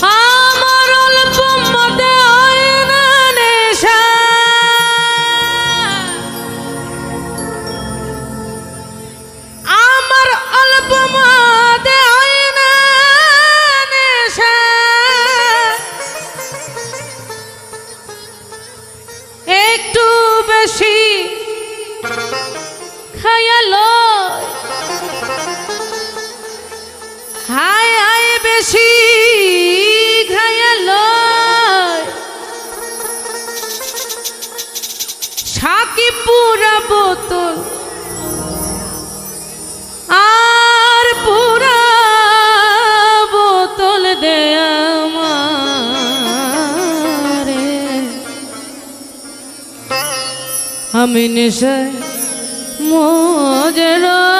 Ah! খায়াল হায় হায় বেশি খায়াল Psaki পুরা বোতল আর পুরা বোতল দেয়া আমি নেশায় মোজরা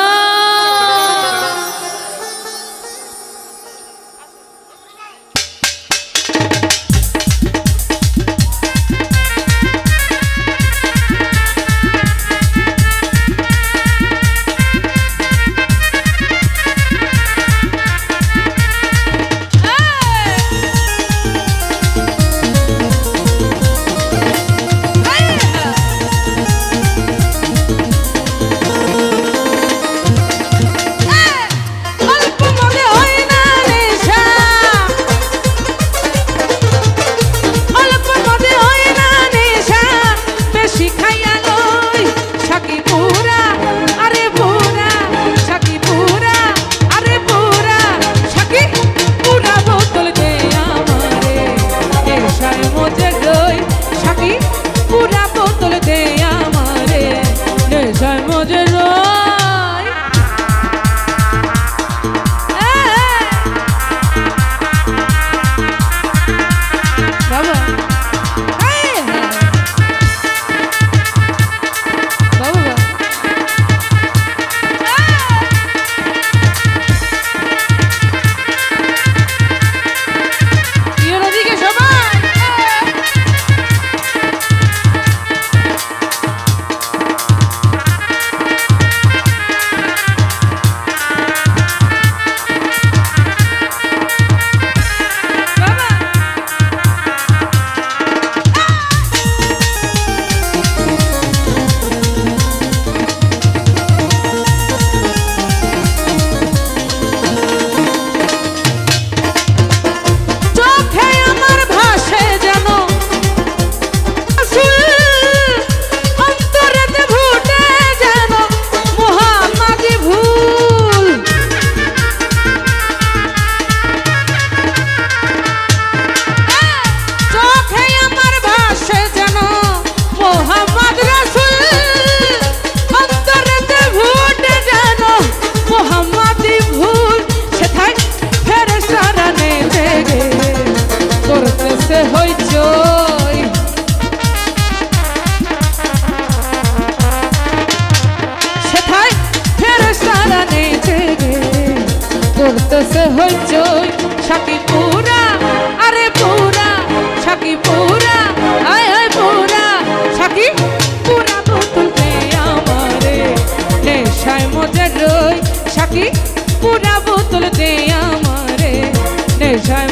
করতেছে হইচই। সাকি পুরা আরে পুরা সাকি পুরা আয় হায় পুরা। সাকি পুরা বোতল দে আমারে, নেশায় মজা রই। সাকি পুরা বোতল দে আমারে, নেশায়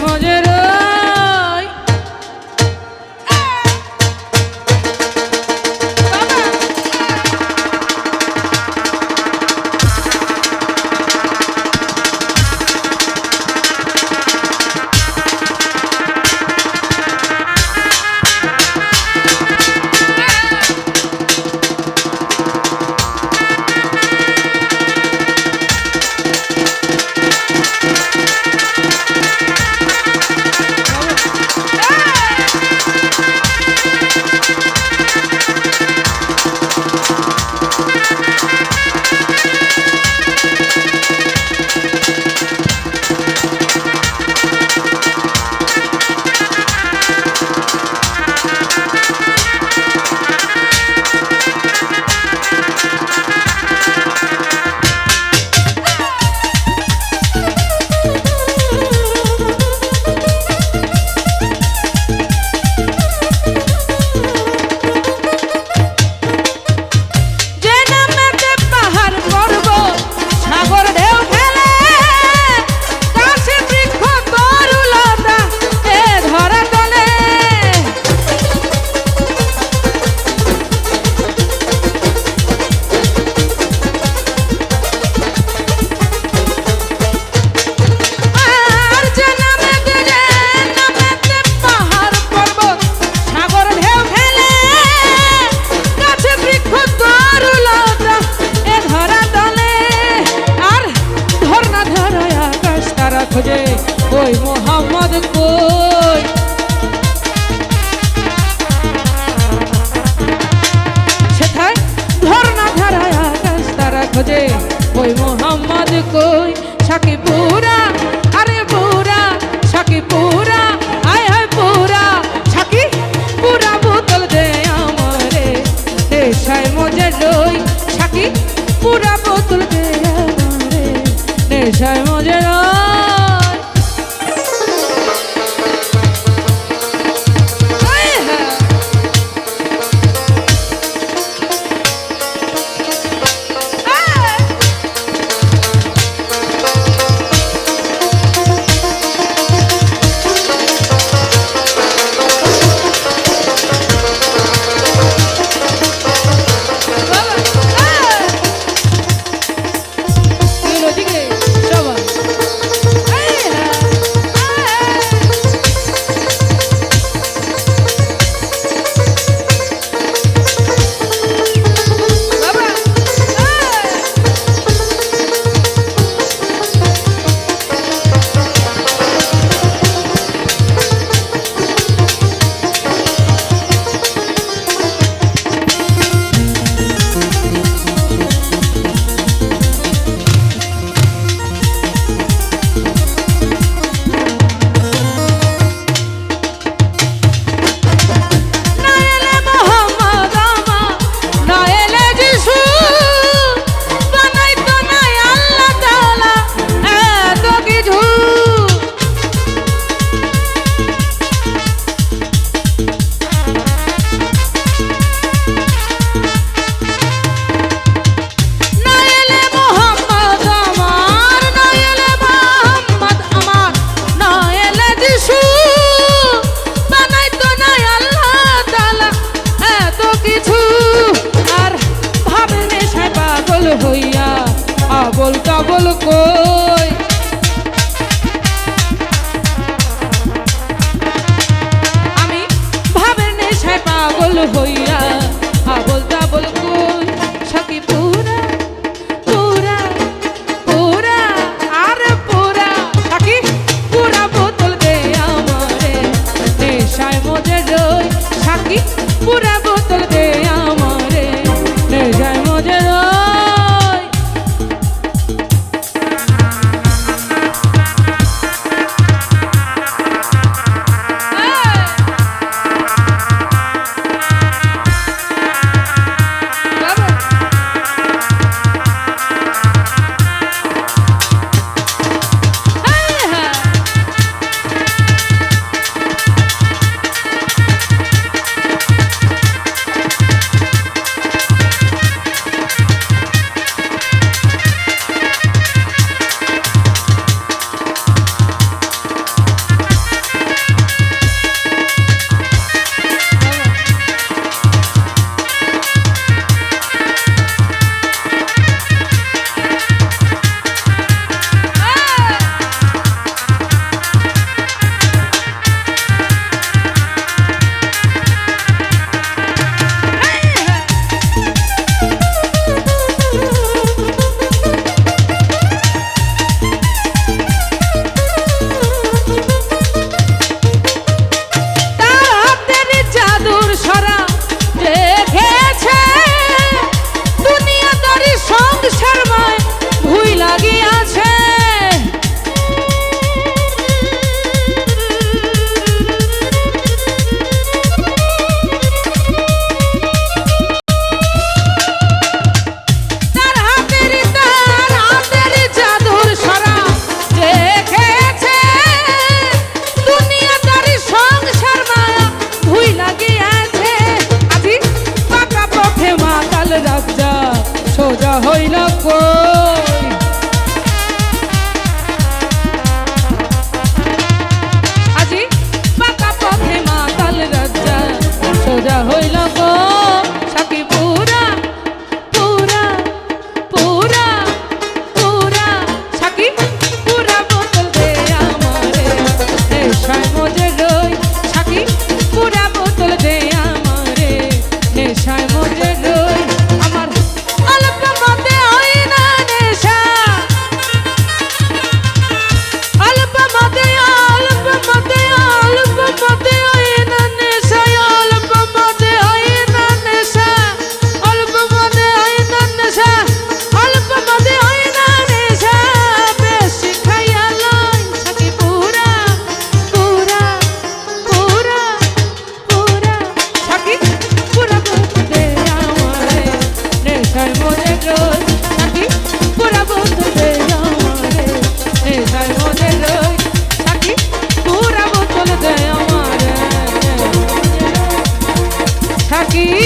হইয়া আবল কাবল কই? আমি ভাবের নেশায় পাগল হইয়া আবল তাবল কই की।